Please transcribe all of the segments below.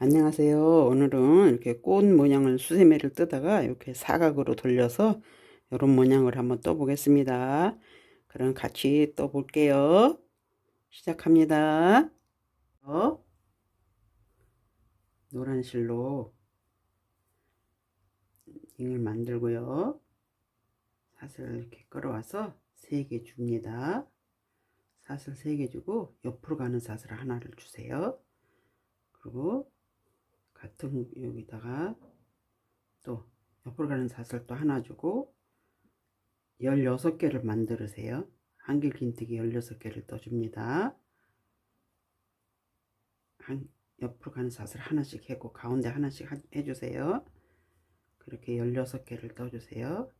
안녕하세요. 오늘은 이렇게 꽃 모양을 수세미를 뜨다가 이렇게 사각으로 돌려서 이런 모양을 한번 떠보겠습니다. 그럼 같이 떠볼게요. 시작합니다. 어? 노란 실로 잉을 만들고요. 사슬 이렇게 끌어와서 3개 줍니다. 사슬 3개 주고 옆으로 가는 사슬 하나를 주세요. 그리고 같은 여기다가 또 옆으로 가는 사슬 또 하나 주고 16개를 만들으세요. 한길 긴뜨기 16개를 떠줍니다. 한, 옆으로 가는 사슬 하나씩 했고 가운데 하나씩 하- 해주세요. 그렇게 16개를 떠주세요.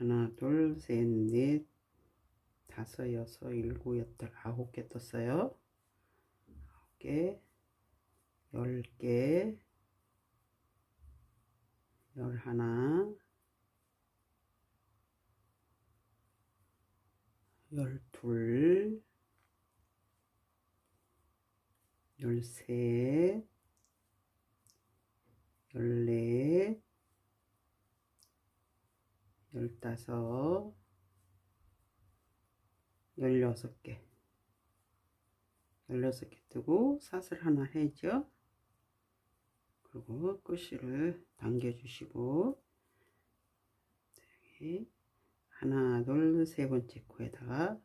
하나, 둘, 셋, 넷, 다섯, 여섯, 일곱, 여덟, 아홉 개 떴어요. 아홉 개, 열 개, 열 하나, 열 둘, 열 셋, 열 넷, 열다섯, 열여섯 개. 열여섯 개 뜨고 사슬 하나 해죠. 그리고 끝을 당겨주시고 하나, 둘, 세 번째 코에다가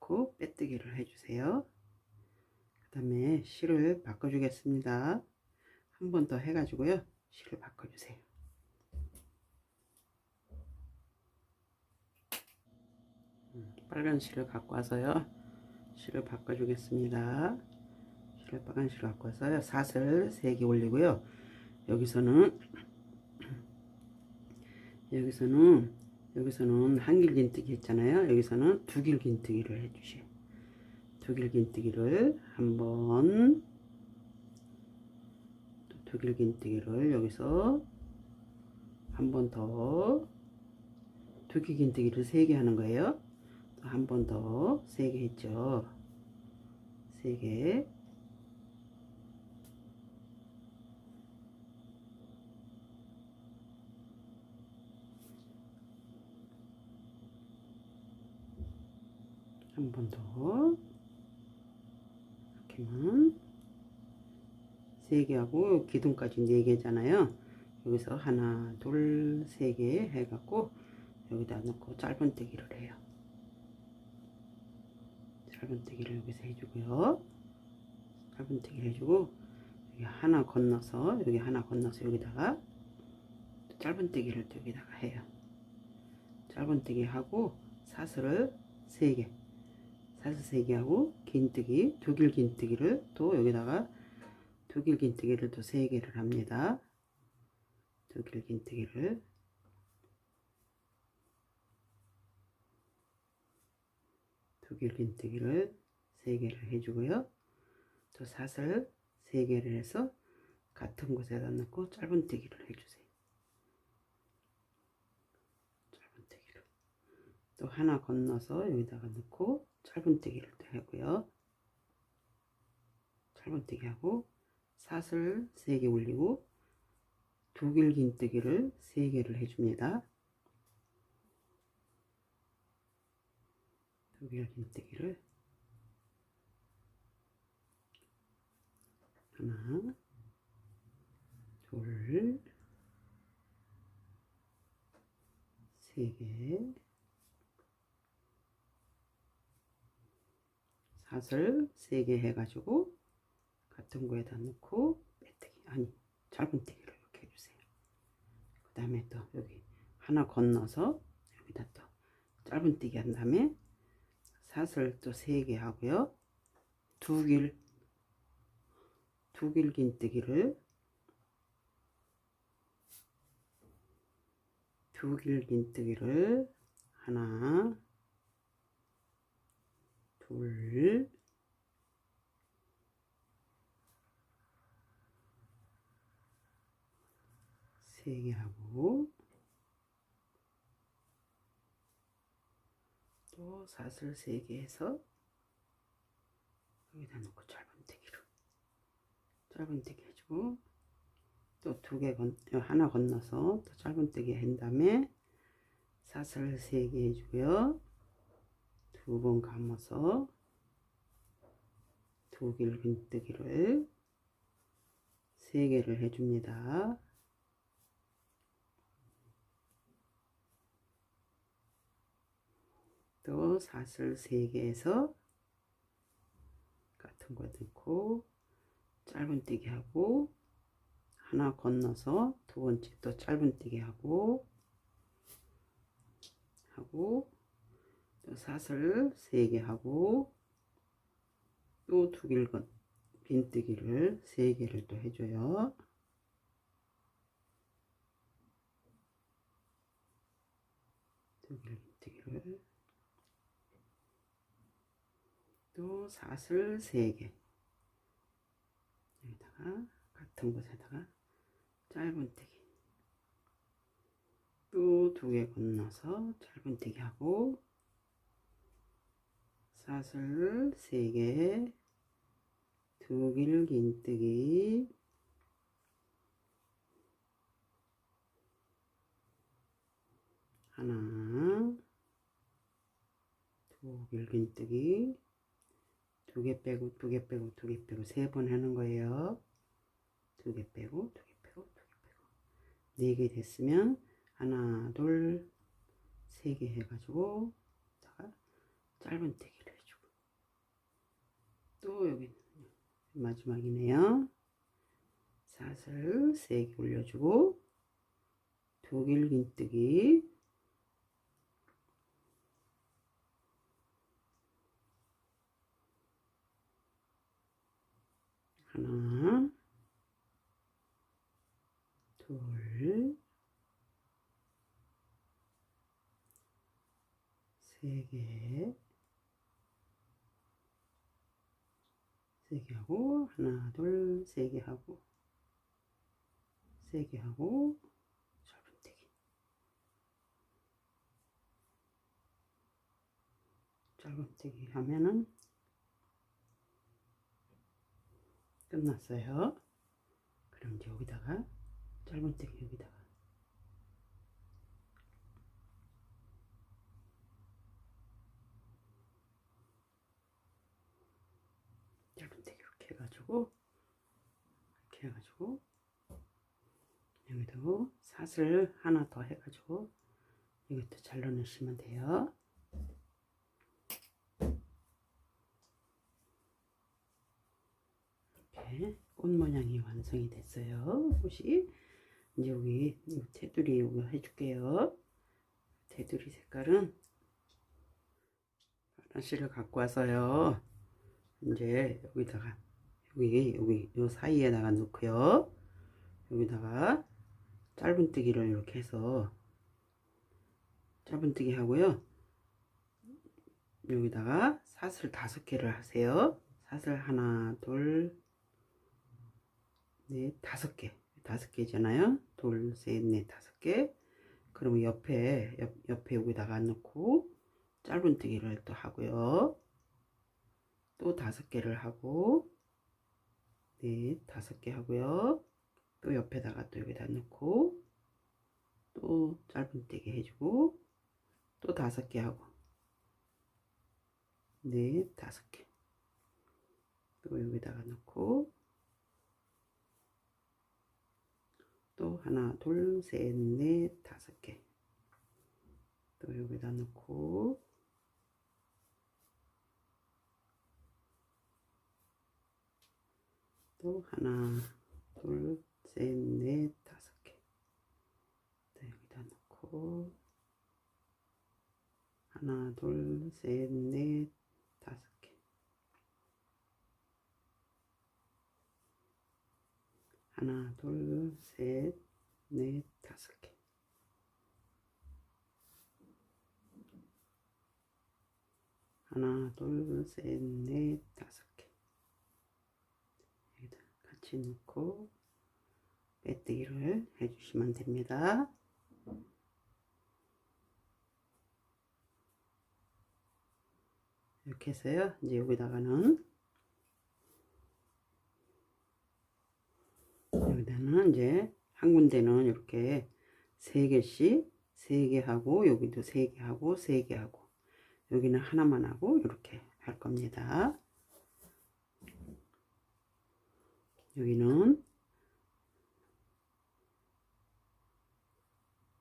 넣고 빼뜨기를 해주세요. 그 다음에 실을 바꿔주겠습니다. 한 번 더 해가지고요. 실을 바꿔주세요. 빨간 실을 갖고 와서요. 실을 바꿔주겠습니다. 실을 빨간 실을 갖고 와서요. 사슬 3개 올리고요. 여기서는 여기서는 여기서는 한길 긴뜨기 했잖아요. 여기서는 두길 긴뜨기를 해주세요. 두길 긴뜨기를 한번 두길 긴뜨기를 여기서 한 번 더 두길 긴뜨기를 3개 하는 거예요. 한 번 더 세 개 했죠. 세 개. 한 번 더. 이렇게만 세 개하고 기둥까지 네 개잖아요. 여기서 하나, 둘, 세 개 해갖고 여기다 넣고 짧은 뜨기를 해요. 짧은뜨기를 여기서 해주고요. 짧은뜨기를 해주고 여기 하나 건너서 여기 하나 건너서 여기다가 또 짧은뜨기를 또 여기다가 해요. 짧은뜨기 하고 사슬을 3개 사슬 3개 하고 긴뜨기 두길 긴뜨기를 또 여기다가 두길 긴뜨기를 또 3개를 합니다. 두길 긴뜨기를 두길 긴뜨기를 3개를 해주고요. 또 사슬 3개를 해서 같은 곳에다 넣고 짧은뜨기를 해주세요. 짧은뜨기를 또 하나 건너서 여기다가 넣고 짧은뜨기를 또 하고요. 짧은뜨기 하고 사슬 3개 올리고 두길 긴뜨기를 3개를 해줍니다. 두길 긴뜨기를 하나 둘 세 개 사슬 세 개 해가지고 같은 거에다 넣고 빼뜨기 아니 짧은뜨기를 이렇게 해주세요. 그 다음에 또 여기 하나 건너서 여기다 또 짧은뜨기 한 다음에 사슬 또세개 하고요. 두 길, 두길 긴뜨기를 두 길 긴뜨기를 하나, 둘, 세 개 하고 또 사슬 세개 해서 여기다 놓고 짧은뜨기로 짧은뜨기 해주고 또 두 개 건, 하나 건너서 또 짧은뜨기 한 다음에 사슬 세개 해주고요 두 번 감아서 두 길긴뜨기를 세 개를 해줍니다. 또 사슬 3개에서 같은 거 넣고 짧은뜨기 하고 하나 건너서 두 번째 또 짧은뜨기 하고 하고 또 사슬 3개 하고 또 두 길건 빈뜨기를 3개를 또 해줘요. 두길 빈뜨기를 또 사슬 3개. 여기다가 같은 곳에다가 짧은뜨기. 또 두 개 건너서 짧은뜨기 하고 사슬 3개 두 길 긴뜨기. 하나 두 길 긴뜨기 두 개 빼고 두 개 빼고 두 개 빼고 세 번 하는 거예요. 두 개 빼고 두 개 빼고 두 개 빼고. 네 개 됐으면 하나 둘 세 개 해가지고 짧은 뜨기를 해주고. 또 여기 마지막이네요. 사슬 3개 올려주고 두 길긴뜨기 하나 둘 세 개, 세 개 하고, 하나, 둘, 세 개 하고, 세 개 하고, 짧은뜨기. 짧은뜨기 하면은 끝났어요. 그럼 여기다가 짧은뜨기 여기다가 짧은뜨기 이렇게 해가지고 이렇게 해가지고 여기도 사슬 하나 더 해가지고 이것도 잘라내시면 돼요. 이렇게 꽃 모양이 완성이 됐어요. 이제 여기 이 테두리 이거 해줄게요. 테두리 색깔은 파란실을 갖고 와서요. 이제 여기다가 여기 여기 요 사이에다가 넣고요. 여기다가 짧은뜨기를 이렇게 해서 짧은뜨기 하고요. 여기다가 사슬 다섯 개를 하세요. 사슬 하나, 둘, 넷, 다섯 개. 다섯 개잖아요. 둘, 셋, 넷, 다섯 개. 그러면 옆에, 옆, 옆에 여기다가 넣고, 짧은뜨기를 또 하고요. 또 다섯 개를 하고, 넷, 다섯 개 하고요. 또 옆에다가 또 여기다 넣고, 또 짧은뜨기 해주고, 또 다섯 개 하고, 넷, 다섯 개. 또 여기다가 넣고, 또 하나, 둘, 셋, 넷, 다섯 개. 또 여기다 넣고, 또 하나, 둘, 셋, 넷, 다섯 개. 또 여기다 넣고, 하나, 둘, 셋, 넷, 하나, 둘, 셋, 넷, 다섯 개. 하나, 둘, 셋, 넷, 다섯 개. 여기다 같이 넣고 빼뜨기를 해주시면 됩니다. 이렇게 해서요. 이제 여기다가는 여기다는 이제 한 군데는 이렇게 세 개씩 세 개 하고 여기도 세 개 하고 세 개 하고 여기는 하나만 하고 이렇게 할 겁니다. 여기는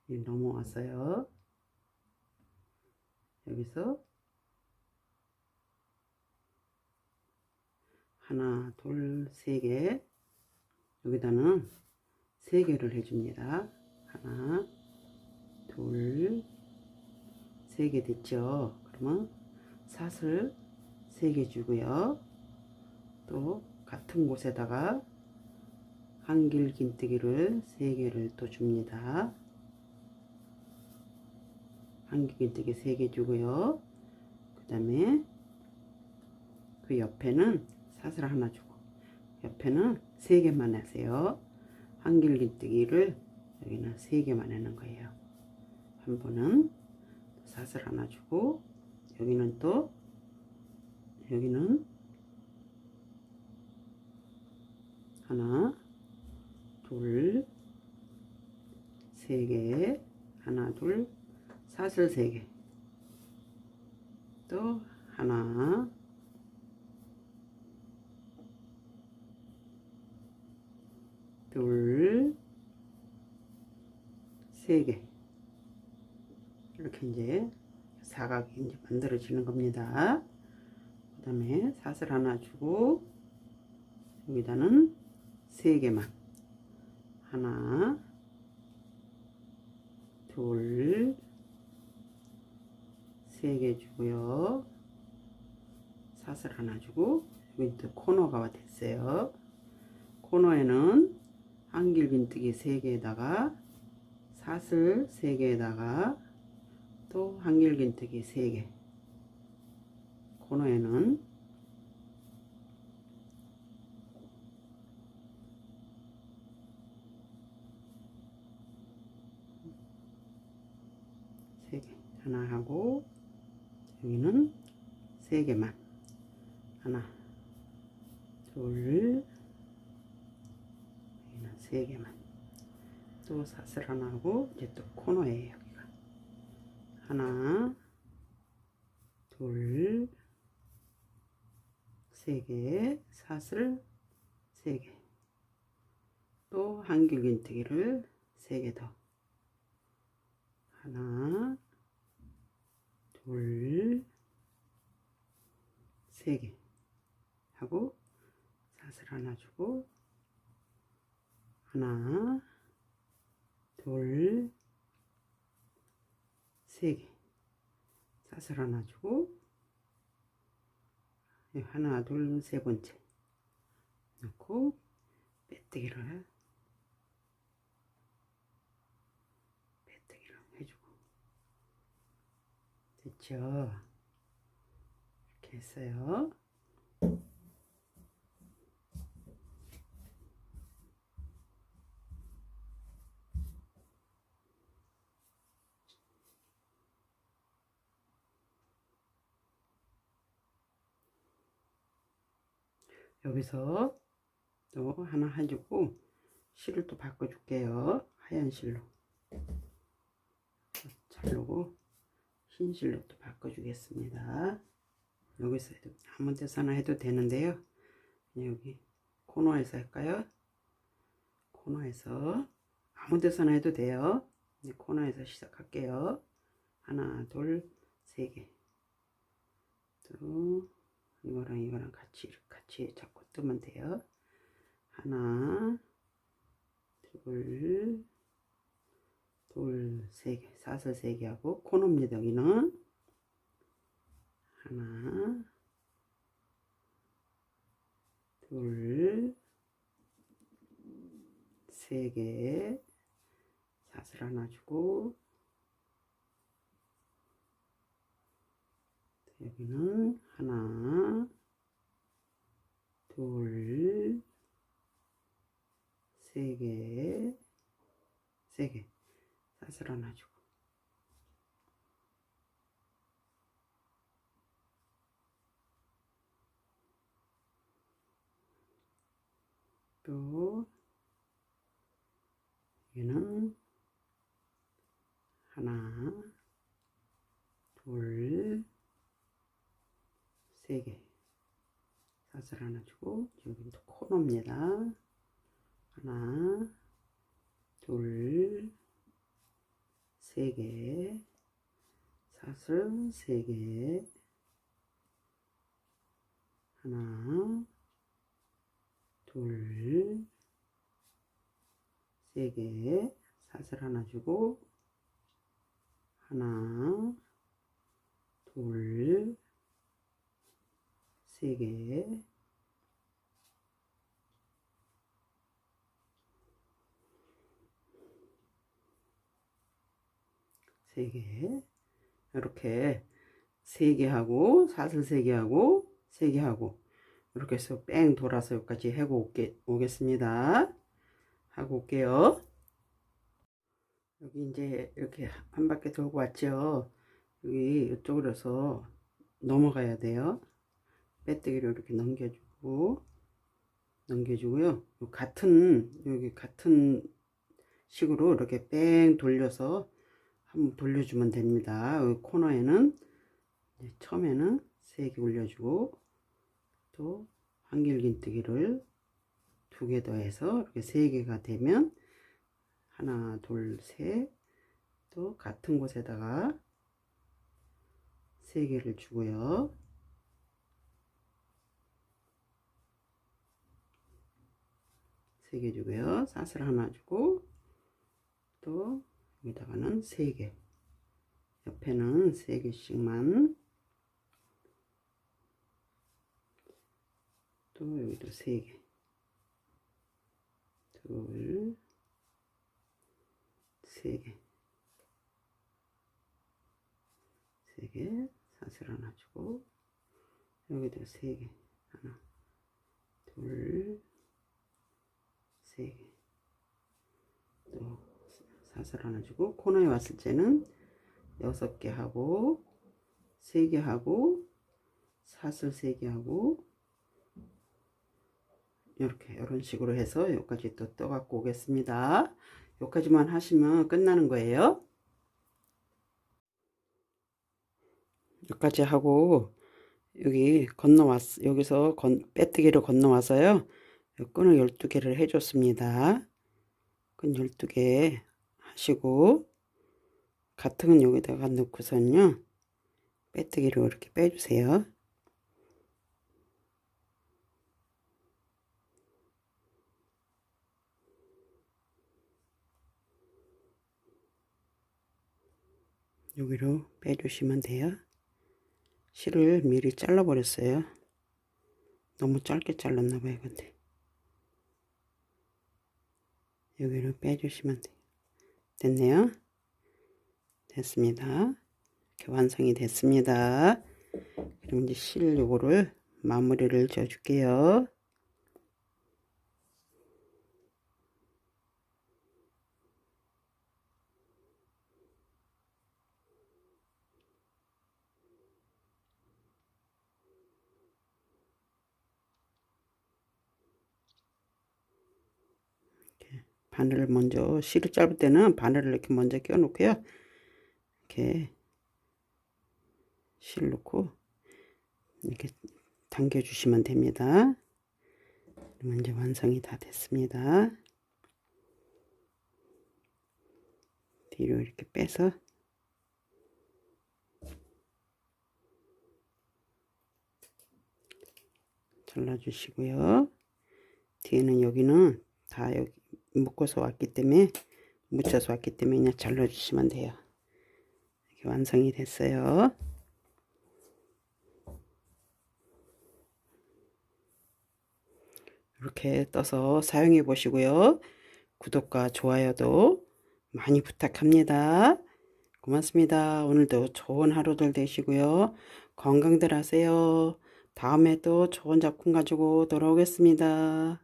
넘어왔어요. 여기서 하나, 둘, 세 개. 여기다는 세 개를 해줍니다. 하나, 둘, 세 개 됐죠? 그러면 사슬 세 개 주고요. 또 같은 곳에다가 한길 긴뜨기를 세 개를 또 줍니다. 한길 긴뜨기 세 개 주고요. 그 다음에 그 옆에는 사슬 하나 주고 옆에는 세 개만 하세요. 한길 긴뜨기를 여기는 세 개만 하는 거예요. 한 번은 사슬 하나 주고 여기는 또 여기는 하나 둘 세 개 하나 둘 사슬 세 개 또 하나 둘, 세 개. 이렇게 이제 사각이 이제 만들어지는 겁니다. 그 다음에 사슬 하나 주고, 여기다는 세 개만. 하나, 둘, 세 개 주고요. 사슬 하나 주고, 여기 또 코너가 됐어요. 코너에는 한길 빈뜨기 3개에다가 사슬 3개에다가 또 한길 빈뜨기 3개. 코너에는 세 개. 하나 하고 여기는 세 개만. 하나 둘 세 개만. 또 사슬 하나 하고 이제 또 코너에 여기가. 하나 둘 세 개 사슬 세 개. 또 한길긴뜨기를 세 개 더. 하나 둘 세 개. 하고 사슬 하나 주고 하나, 둘, 세 개. 사슬 하나 주고, 하나, 둘, 세 번째. 넣고, 빼뜨기를, 빼뜨기를 해주고. 됐죠? 이렇게 했어요. 여기서 또 하나 해주고 실을 또 바꿔줄게요. 하얀 실로 자르고 흰 실로 또 바꿔주겠습니다. 여기서 해도 아무 데서나 해도 되는데요. 여기 코너에서 할까요? 코너에서 아무 데서나 해도 돼요. 코너에서 시작할게요. 하나, 둘, 세 개. 또 이거랑 이거랑 같이 같이 잡고 뜨면 돼요. 하나, 둘, 둘, 세 개, 사슬 세 개 하고 코너입니다. 여기는 하나, 둘, 세 개, 사슬 하나 주고 여기는 하나, 둘, 세 개, 세 개. 사슬 하나 주고. 또, 여기는 하나, 둘, 세 개. 사슬 하나 주고, 여기는 또 코너입니다. 하나, 둘, 세 개, 사슬 세 개, 하나, 둘, 세 개, 사슬 하나 주고, 하나, 둘, 세 개, 세 개, 이렇게 세 개 하고, 사슬 세 개 하고, 세 개 하고, 이렇게 해서 뺑 돌아서 여기까지 하고 오게, 오겠습니다. 하고 올게요. 여기 이제 이렇게 한 바퀴 돌고 왔죠. 여기 이쪽으로서 넘어가야 돼요. 빼뜨기로 이렇게 넘겨주고, 넘겨주고요. 요 같은, 여기 같은 식으로 이렇게 뺑 돌려서 한번 돌려주면 됩니다. 코너에는 처음에는 세개 올려주고 또 한길긴뜨기를 두개 더해서 이렇게 세 개가 되면 하나 둘 셋 또 같은 곳에다가 세 개를 주고요. 세 개 주고요. 사슬 하나 주고 또 여기다가는 3개. 옆에는 3개씩만. 또 여기도 3개. 둘 3개. 3개. 사슬 하나 주고 여기도 3개. 하나 둘 3개 또 사슬 하나 주고 코너에 왔을 때는 여섯 개 하고 세개 하고 사슬 세개 하고 이렇게 이런 식으로 해서 여기까지 또 떠갖고 오겠습니다. 여기까지만 하시면 끝나는 거예요. 여기까지 하고 여기 건너왔 여기서 건, 빼뜨기를 건너와서요. 끈을 12개를 해줬습니다. 끈 12개 하시고 같은 건 여기다가 넣고선요 빼뜨기로 이렇게 빼주세요. 여기로 빼주시면 돼요. 실을 미리 잘라 버렸어요. 너무 짧게 잘랐나 봐요 근데 여기로 빼주시면 돼요 됐네요. 됐습니다. 이렇게 완성이 됐습니다. 그럼 이제 실 요거를 마무리를 줘 줄게요. 바늘을 먼저 실을 짧을 때는 바늘을 이렇게 먼저 껴 놓고요. 이렇게 실 놓고 이렇게 당겨 주시면 됩니다. 이제 완성이 다 됐습니다. 뒤로 이렇게 빼서 잘라 주시고요. 뒤에는 여기는 다 여기 묶어서 왔기 때문에 묻혀서 왔기 때문에 그냥 잘라 주시면 돼요 이렇게 완성이 됐어요 이렇게 떠서 사용해 보시고요 구독과 좋아요도 많이 부탁합니다 고맙습니다. 오늘도 좋은 하루들 되시고요. 건강들 하세요. 다음에 또 좋은 작품 가지고 돌아오겠습니다.